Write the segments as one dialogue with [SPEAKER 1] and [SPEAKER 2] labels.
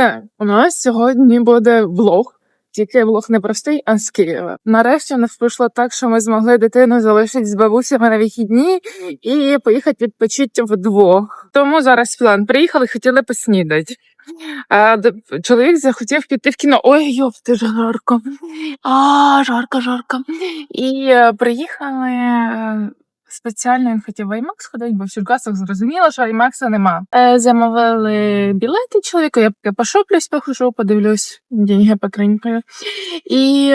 [SPEAKER 1] Так, у нас сьогодні буде влог. Тільки влог не простий, а з Києва. Нарешті у нас вийшло так, що ми змогли дитину залишити з бабусями на вихідні і поїхати відпочити вдвох. Тому зараз план. Приїхали, хотіли поснідати. А чоловік захотів піти в кіно. Ой, йопти, жарко. А, жарко, жарко. І е, приїхали. Спеціально він хотів в IMAX ходити, бо в Черкасах зрозуміло, що IMAX нема. Е, замовили білети чоловіку, я поки пошоплюсь, похожу, подивлюсь, деньги потринькаю. І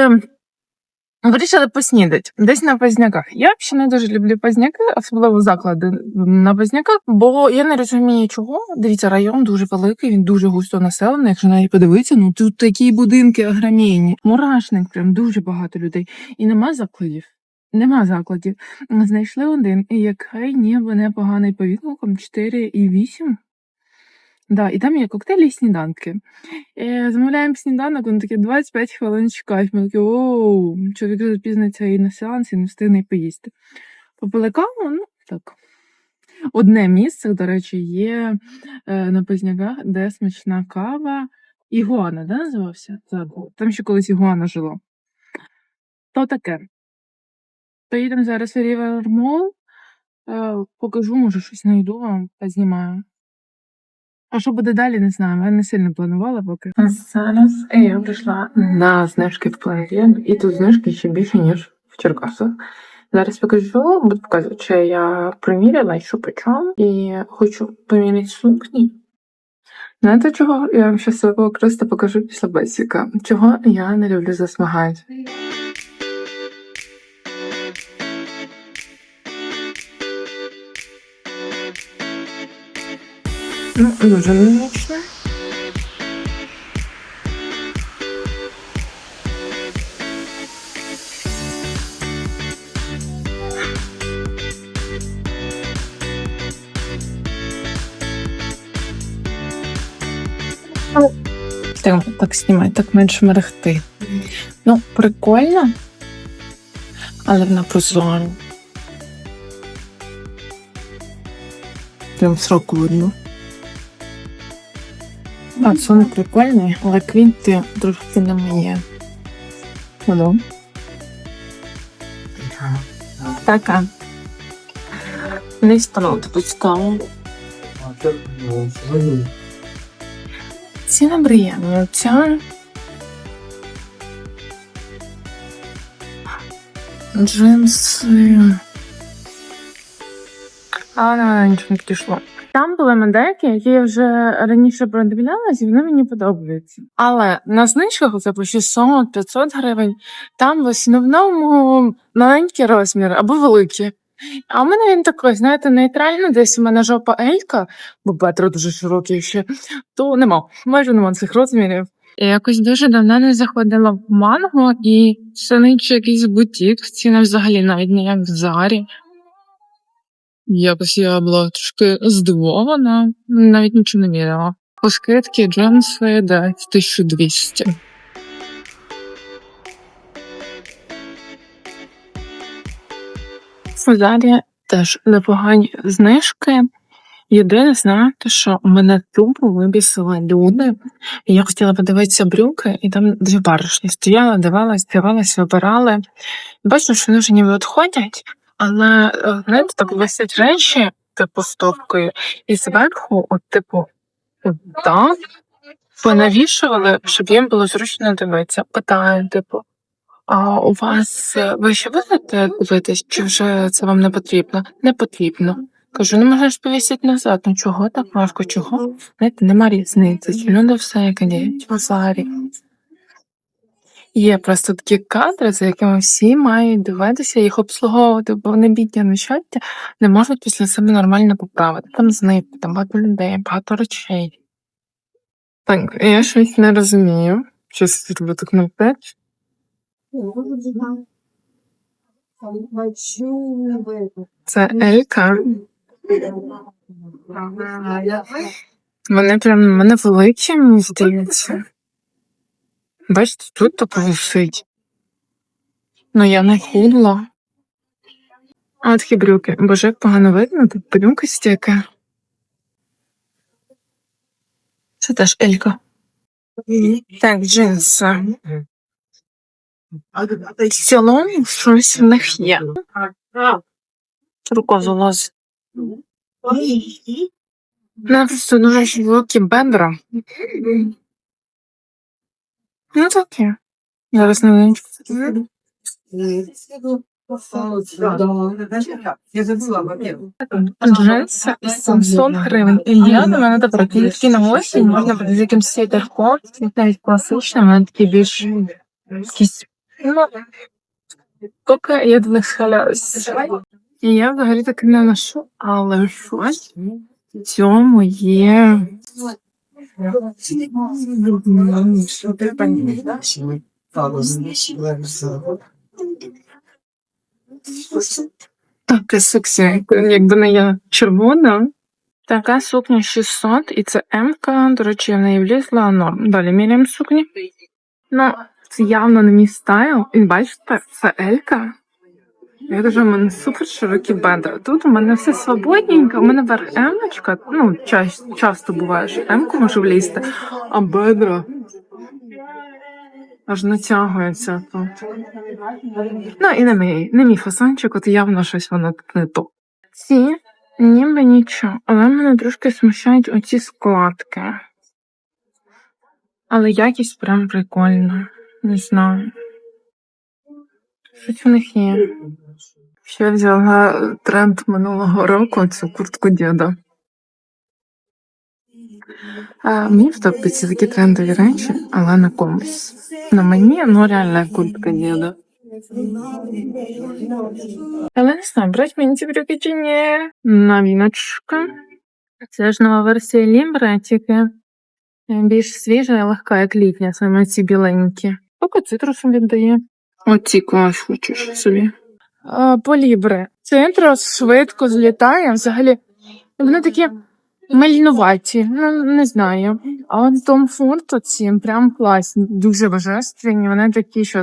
[SPEAKER 1] вирішили поснідати десь на Позняках. Я взагалі не дуже люблю Позняки, особливо заклади на Позняках, бо я не розумію чого. Дивіться, район дуже великий, він дуже густо населений. Якщо навіть подивитися, ну тут такі будинки огромні. Мурашник, прям дуже багато людей. І нема закладів. Нема закладів. Знайшли один, і який ніби непоганий по відгукам 4,8. Да, і там є коктейлі і сніданки. Е, замовляємо сніданок, він таке 25 хвилин чекають. Ми такі, оу, чоловік запізниться і на сеанс, і не встигне поїсти. Попили каву, ну так. Одне місце, до речі, є е, на Позняках, де смачна кава. Ігуана, да, називався? Там ще колись Ігуана жило. То таке. Поїдемо зараз у. Е, покажу, може, щось знайду вам, познімаю. А що буде далі, не знаю. Я не сильно планувала поки. Зараз я прийшла на знижки в планеті, і тут знижки ще більше, ніж в Черкасах. Зараз покажу, буду показувати, що я приміряла і що по чому. І хочу поміряти сукні. Знаєте чого? Я вам щас свого покажу після бесіка. Чого я не люблю засмагати. Дуже незручно. Так, так знімай, так менше мерехти. Ну, прикольно, але вона прозора. Прям сроку видно. А, сон прикольний, але квінти трошки не моє. Воно. Така. Не становити цікаво. Ціна приємна. Ця джинси. А на нічого не підійшло. Там були модельки, які я вже раніше продивлялась, і вони мені подобаються. Але на знижках це по 600-500 гривень. Там в основному маленькі розміри або великі. А у мене він такий, знаєте, нейтрально, десь у мене жопа Елька, бо Петро дуже широкий ще, то нема. Майже нема цих розмірів. Я якось дуже давно не заходила в манго, і це наче якийсь бутік, ціна взагалі навіть не як в зарі. Якось я була трошки здивована, навіть нічого не міряла. По скидки джинси десь 1200. В Зарі теж непогані знижки. Єдине, знаєте, що мене тупо вибісили люди. Я хотіла подивитися брюки, і там дві баришні стояли, дивилась, дивилась, вибирали. Бачу, що вони вже ніби відходять, але е, знаєте, так висять речі, типу, стопкою, і зверху, от, типу, так, понавішували, щоб їм було зручно дивитися. Питаю, типу, а у вас е, ви ще будете дивитись, чи вже це вам не потрібно? Не потрібно. Кажу, ну можеш повісити назад. Ну чого так важко? Чого? Знаєте, нема різниці. Люди все як в зарі. Є просто такі кадри, за якими всі мають дивитися, їх обслуговувати, бо вони бідні нещастя не можуть після себе нормально поправити. Там знити, там багато людей, багато речей. Так, я щось не розумію. Щось роблю так на печ. Це Елька. Вони прям на мене великі, мені здається. Бачите, тут то висить. Ну я не худла. А брюки. Боже, як погано видно, тут брюки стільки. Це теж Елька. Так, джинси. В цілому щось в них є. Рука залазить. Просто дуже широкі бедра. Ну, таке. Зараз не Джинси 700 гривень. І я на мене добре. Такі на осінь можна буде з якимсь світерком, навіть класичним, вони такі більш якісь, ну, поки я до них схиляюсь. І я взагалі таки не ношу, але щось в цьому є. Таке сексі, якби не я червона. Така сукня 600, і це М-ка. До речі, в неї влізла норм. Далі міряємо сукні. Ну, це явно не мій стайл. І бачите, це Елька. Я кажу, у мене супер широкі бедра. Тут у мене все свободненько, у мене верх М-очка, ну, час, часто буває, що М-ку можу влізти, а бедра аж натягуються тут. Ну, і не мій, не мій фасончик, от явно щось воно тут не то. Ці ніби нічого, але мене трошки смущають оці складки. Але якість прям прикольна. Не знаю. Щось в них є. Ще взяла тренд минулого року цю куртку діда. А, мені втопиться такі трендові речі, але на комусь. На мені, ну реальна куртка діда. Але не знаю, брать мені ці брюки чи ні. Новіночка. Це ж нова версія Лімбра, тільки більш свіжа і легка, як літня, саме ці біленькі. Поки цитрусом віддає. Оці клас хочеш собі. По Лібре. Цитрус швидко злітає. Взагалі, вони такі мельнуваті, ну не знаю. А от Том Форд оці прям класні, дуже божественні. Вони такі, що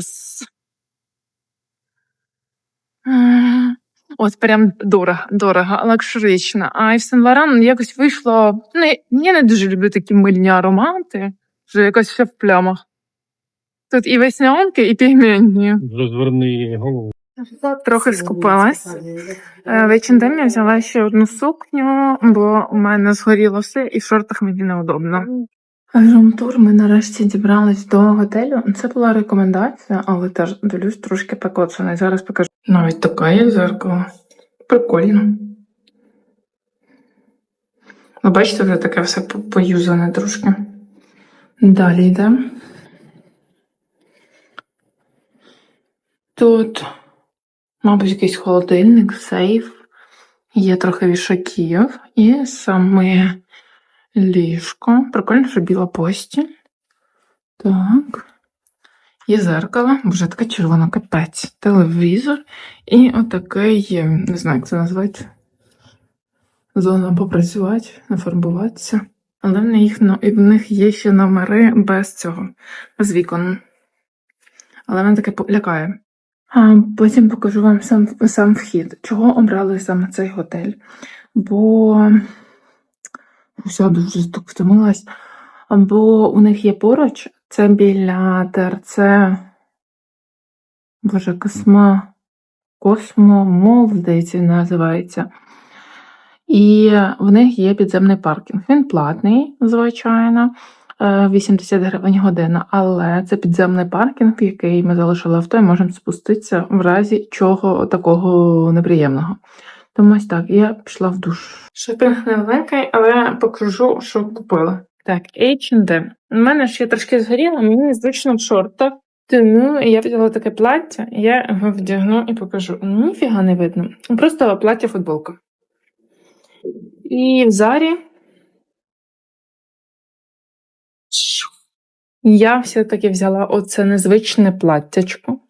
[SPEAKER 1] От прям дорого, дорого, лакшурично. А Ів Сен Лоран якось вийшло. Ну, я не дуже люблю такі мильні аромати, що якось все в плямах. Тут і веснянки, і пігментні.
[SPEAKER 2] Розверни голову.
[SPEAKER 1] Трохи скупилась. Е, В H&M я взяла ще одну сукню, бо у мене згоріло все, і в шортах мені неудобно. Румтур ми нарешті дібрались до готелю. Це була рекомендація, але теж дивлюсь трошки покоцаний. Зараз покажу. Навіть така є зеркало. Прикольно. Ну, бачите, вже таке все поюзане трошки. Далі йдемо. Тут, мабуть, якийсь холодильник, сейф. Є трохи вішаків і саме ліжко. Прикольно, що біла постіль. Так. Є зеркало, боже, така червона капець. Телевізор. І отакий, не знаю, як це назвати. Зона попрацювати, нафарбуватися. Але в них, ну, і в них є ще номери без цього, без вікон. Але мене таке лякає. А потім покажу вам сам, сам вхід. Чого обрали саме цей готель? Бо все дуже тут втомилась. Бо у них є поруч, це біля ТРЦ. Боже, космо. Космомол, здається, називається. І в них є підземний паркінг. Він платний, звичайно, 80 гривень година, але це підземний паркінг, який ми залишили авто, і можемо спуститися в разі чого такого неприємного. Тому ось так, я пішла в душ. Шопінг невеликий, але покажу, що купила. Так, H&M. У мене ще трошки згоріло, мені незручно в шортах. Тому я взяла таке плаття, я його вдягну і покажу. Ніфіга не видно. Просто плаття-футболка. І в зарі я все-таки взяла оце незвичне платтячко.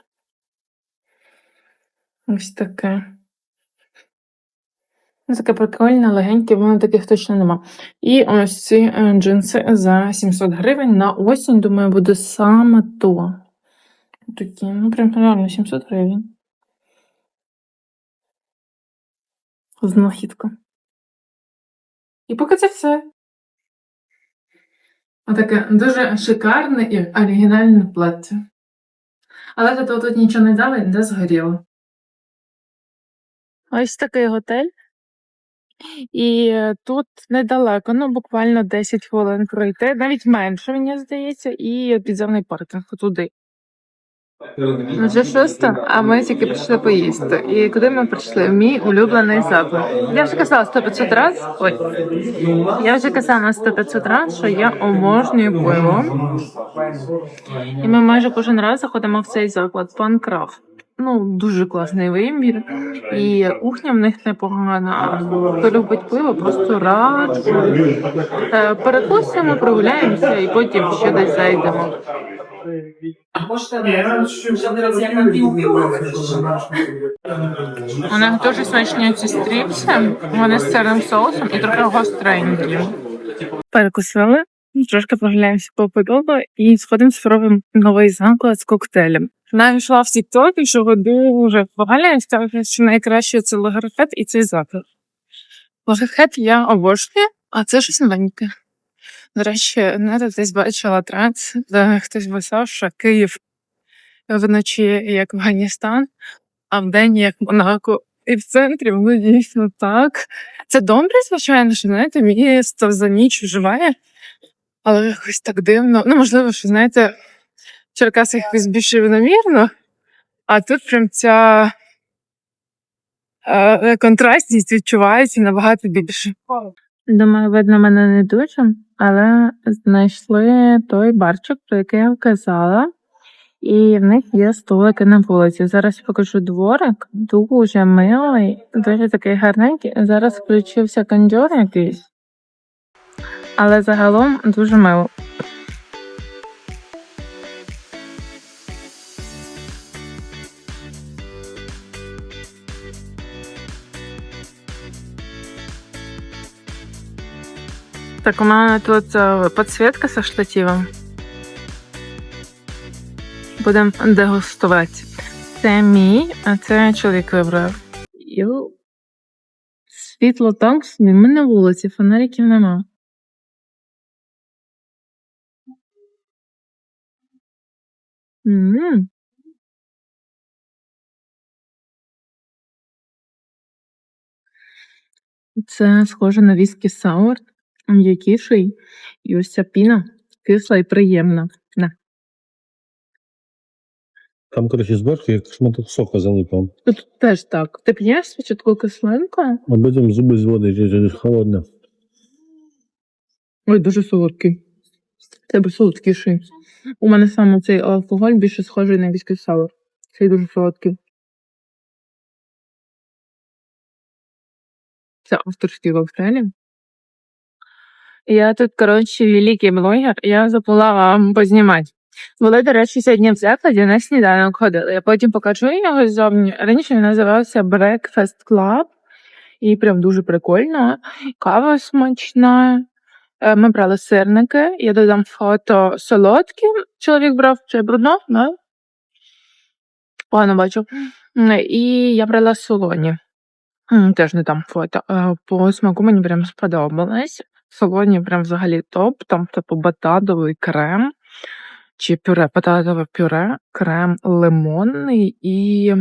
[SPEAKER 1] Ось таке. Ну, Таке прикольне, легеньке, воно таких точно нема. І ось ці е, джинси за 700 гривень на осінь, думаю, буде саме то. Такі, ну прям реально 700 гривень. Знахідка. І поки це все. Отаке дуже шикарне і оригінальне плаття. Але зато тут нічого не дали, де згоріло. Ось такий готель. І е, тут недалеко, ну буквально 10 хвилин пройти, навіть менше, мені здається, і підземний паркінг туди. Вже шоста, а ми тільки прийшли поїсти. І куди ми прийшли? В мій улюблений заклад. Я вже казала 100-500 раз. Ой, я вже казала на 100-500 раз, що я обожнюю пиво. І ми майже кожен раз заходимо в цей заклад Панкрафт. Ну, дуже класний вибір. І кухня в них непогана. Хто любить пиво, просто раджу. Е, Перекусимо, прогуляємося і потім ще десь зайдемо. У них дуже смачні ці стріпси, вони з сирним соусом і трохи гостренькі. Перекусили, трошки прогуляємося по подобу і сходимо спробуємо новий заклад з коктейлем. Йшла в TikTok, що дуже сказали, що найкраще це логорхет і цей заклад. Логорхет я обожнюю, а це щось новеньке. До речі, не десь бачила тренд, де хтось писав, що Київ вночі як Афганістан, а вдень як Монако. І в центрі воно дійсно так. Це добре, звичайно, що знаєте, місто за ніч вживає, але якось так дивно. Ну, можливо, що знаєте, в Черкасах якось більш рівномірно, а тут прям ця е, контрастність відчувається набагато більше. Думаю, видно мене не дуже, але знайшли той барчик, про який я казала. І в них є столики на вулиці. Зараз я покажу дворик, дуже милий, дуже такий гарненький. Зараз включився кондьор якийсь, але загалом дуже мило. Так, у мене тут е, підсвітка зі штативом. Будемо дегустувати. Це мій, а це чоловік вибрав. Йоу. Світло так собі. Ми на вулиці, фонариків нема. м Це схоже на віскі саур, м'якіший, і ось ця піна кисла і приємна. На.
[SPEAKER 2] Там, коротше, зверху як шматок сока залипав.
[SPEAKER 1] Тут теж так. Ти п'єш спочатку кислинку?
[SPEAKER 2] А потім зуби зводить, це холодне.
[SPEAKER 1] Ой, дуже солодкий. Тебе солодкіший. У мене саме цей алкоголь більше схожий на віскі саур. Цей дуже солодкий. Це авторські коктейлі. Я тут, коротше, великий блогер, я забула вам познімати. Були, до речі, сьогодні в закладі на сніданок ходили. Я потім покажу його ззовні. Раніше він називався Breakfast Club. І прям дуже прикольно. Кава смачна. Е, Ми брали сирники, я додам фото солодкі. Чоловік брав чи брудно, да? Погано бачу. І я брала солоні. Теж не там фото. Е, По смаку мені прям сподобалось. Солоні прям взагалі топ. Там типу бататовий крем чи пюре, бататове пюре, крем лимонний і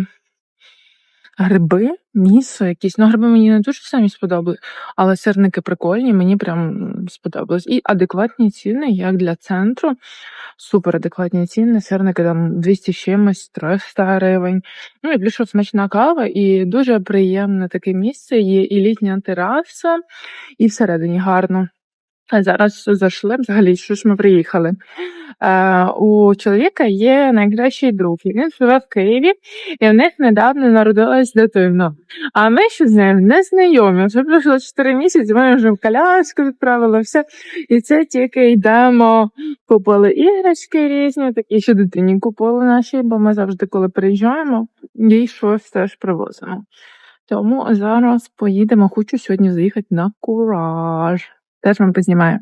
[SPEAKER 1] гриби, місо якісь. Ну, гриби мені не дуже самі сподобали, але сирники прикольні, мені прям сподобалось. І адекватні ціни, як для центру. Супер адекватні ціни. Сирники там 200 з чимось, 300 гривень. Ну і більше смачна кава, і дуже приємне таке місце. Є і літня тераса, і всередині гарно. Зараз зайшли взагалі, що ж ми приїхали. Е, у чоловіка є найкращий друг, він живе в Києві, і в них недавно народилась дитина. А ми ще з ним не знайомі. Вже пройшло 4 місяці, ми вже в коляску відправили все. І це тільки йдемо, купили іграшки різні, такі що дитині купили наші, бо ми завжди, коли приїжджаємо, їй щось теж привозимо. Тому зараз поїдемо. Хочу сьогодні заїхати на кураж. Теж вам познімаю.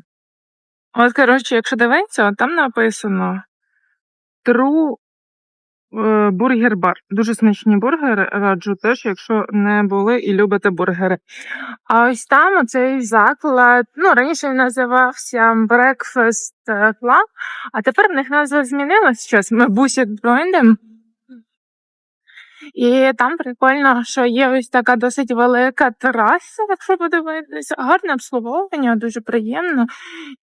[SPEAKER 1] От, коротше, якщо дивитися, там написано True е, бургер-бар. Дуже смачні бургери. Раджу теж, якщо не були і любите бургери. А ось там цей заклад. Ну, раніше він називався Breakfast Club, а тепер в них назва змінилась щось. Ми бусік брендем. І там прикольно, що є ось така досить велика тераса, якщо подивитися. Гарне обслуговування, дуже приємно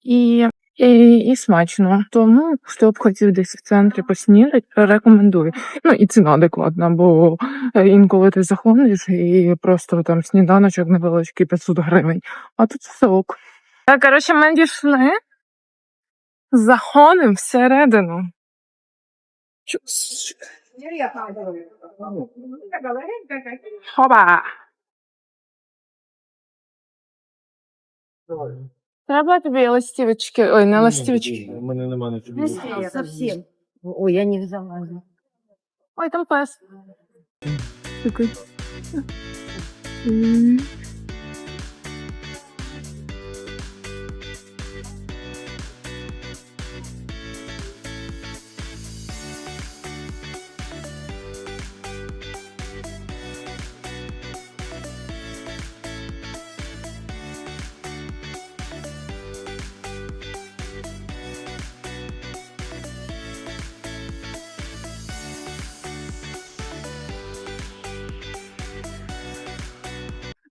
[SPEAKER 1] і, і, і смачно. Тому хто б хотів десь в центрі поснідати, рекомендую. Ну і ціна адекватна, бо е, інколи ти заходиш і просто там сніданочок невеличкий 500 гривень. А тут все ок. Коротше, ми дійшли. Заходимо всередину. Хоба! Треба тобі листівочки. Ой, не листівочки.
[SPEAKER 2] У мене немає нічого.
[SPEAKER 3] Совсем. Ой, я не взяла.
[SPEAKER 1] Ой, там пес. Такий.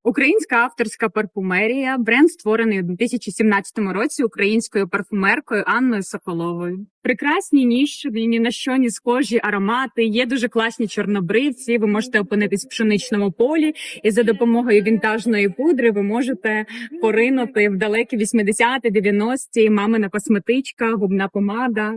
[SPEAKER 4] Українська авторська парфумерія, бренд створений у 2017 році українською парфумеркою Анною Соколовою. Прекрасні ніжні, ні на що ні схожі аромати. Є дуже класні чорнобривці. Ви можете опинитись в пшеничному полі, і за допомогою вінтажної пудри ви можете поринути в далекі 80-ті, 90-ті, мамина косметичка, губна помада.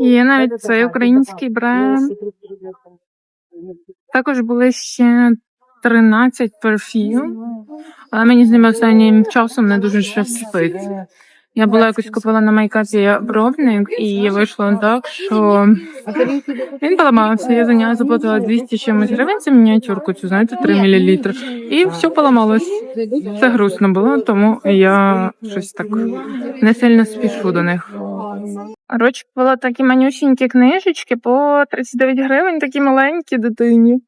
[SPEAKER 1] Є навіть цей український бренд. Також були ще 13 перфюм, але мені з ними останнім часом не дуже щастить. Я була якось купила на майкапі пробник, і вийшло так, що він поламався. Я за нього заплатила 200 чимось гривень за мініатюрку, цю знаєте, 3 мл. І все поламалось. Це грустно було, тому я щось так не сильно спішу до них. Коротше, були такі манюсінькі книжечки по 39 гривень, такі маленькі дитині.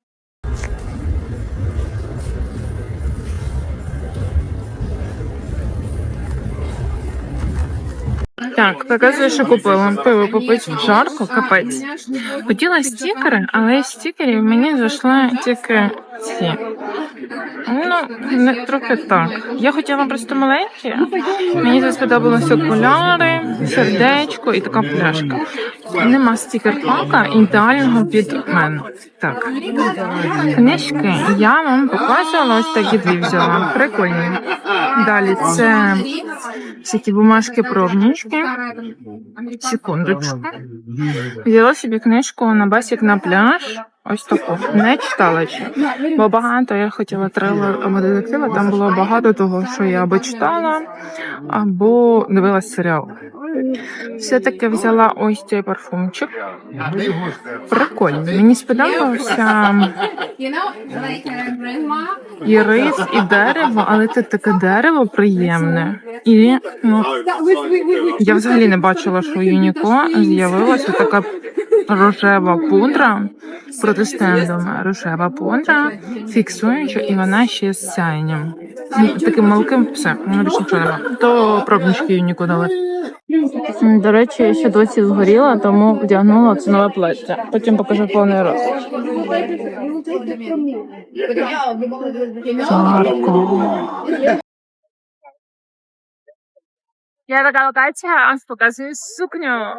[SPEAKER 1] Так, показую, що купила. Пиво попити жарко, капець. Хотіла стікери, але стікерів мені зайшли тільки ці. Ну, не трохи так. Я хотіла просто маленькі. Мені це сподобалися окуляри, сердечко і така пляшка. Нема стікер-пака ідеального під мене. Так. Книжки я вам показувала, ось такі дві взяла. Прикольні. Далі це всякі бумажки пробнички. Секундочку. Взяла собі книжку на басік на пляж. Ось таку. Не читала ще. Бо багато я хотіла трилер або детектива. Там було багато того, що я або читала, або дивилась серіал. Все-таки взяла ось цей парфумчик. Прикольно. Мені сподобався і рис, і дерево, але це таке дерево приємне. І ну, я взагалі не бачила, що у Юніко з'явилася така рожева пудра протестендом. Рожева пудра, фіксуюча, і вона ще з сяєнням. Ну, Таким малким все, воно більше нічого нема. То пробнички Юніко дали. До речі, я ще досі згоріла, тому вдягнула це нове плаття. Потім покажу повний. Жарко. Я така локація, а показую сукню.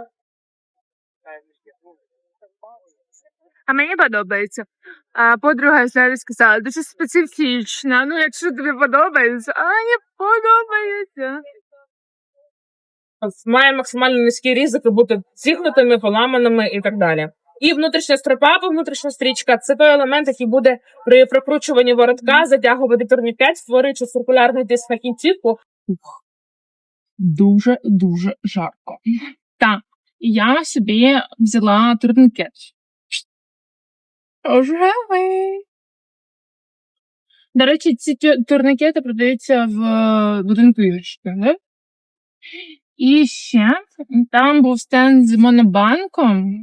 [SPEAKER 1] А мені подобається. А подруга зараз сказала, дуже специфічна. Ну, якщо тобі подобається, а мені подобається.
[SPEAKER 5] Має максимально низькі ризики бути зігнутими, поламаними і так далі. І внутрішня стропа або внутрішня стрічка це той елемент, який буде при прокручуванні воротка затягувати турнікет, створюючи циркулярний тиск на кінцівку.
[SPEAKER 1] Дуже дуже жарко. Так, я собі взяла турнікет. Рожевий. До речі, ці турникети продаються в е, будинку Юрчика, да? І ще там був стенд з монобанком,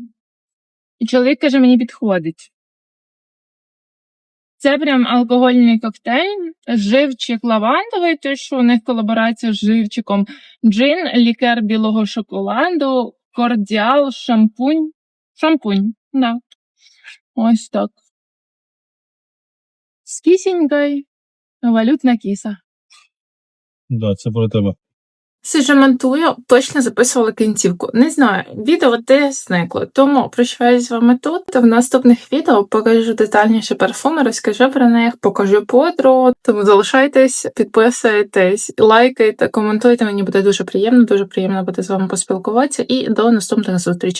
[SPEAKER 1] і чоловік каже, мені підходить. Це прям алкогольний коктейль, живчик лавандовий, той, що у них колаборація з живчиком, джин, лікер білого шоколаду, кордіал, шампунь. Шампунь, да. Ось так. З кисенькою валютна кіса.
[SPEAKER 2] Да, це про тебе.
[SPEAKER 1] Сиджу монтую, точно записувала кінцівку. Не знаю, відео де зникло. Тому прощаюсь з вами тут. В наступних відео покажу детальніше парфуми, розкажу про них, покажу подругу. Тому залишайтесь, підписуйтесь, лайкайте, коментуйте. Мені буде дуже приємно, дуже приємно буде з вами поспілкуватися. І до наступних зустрічей.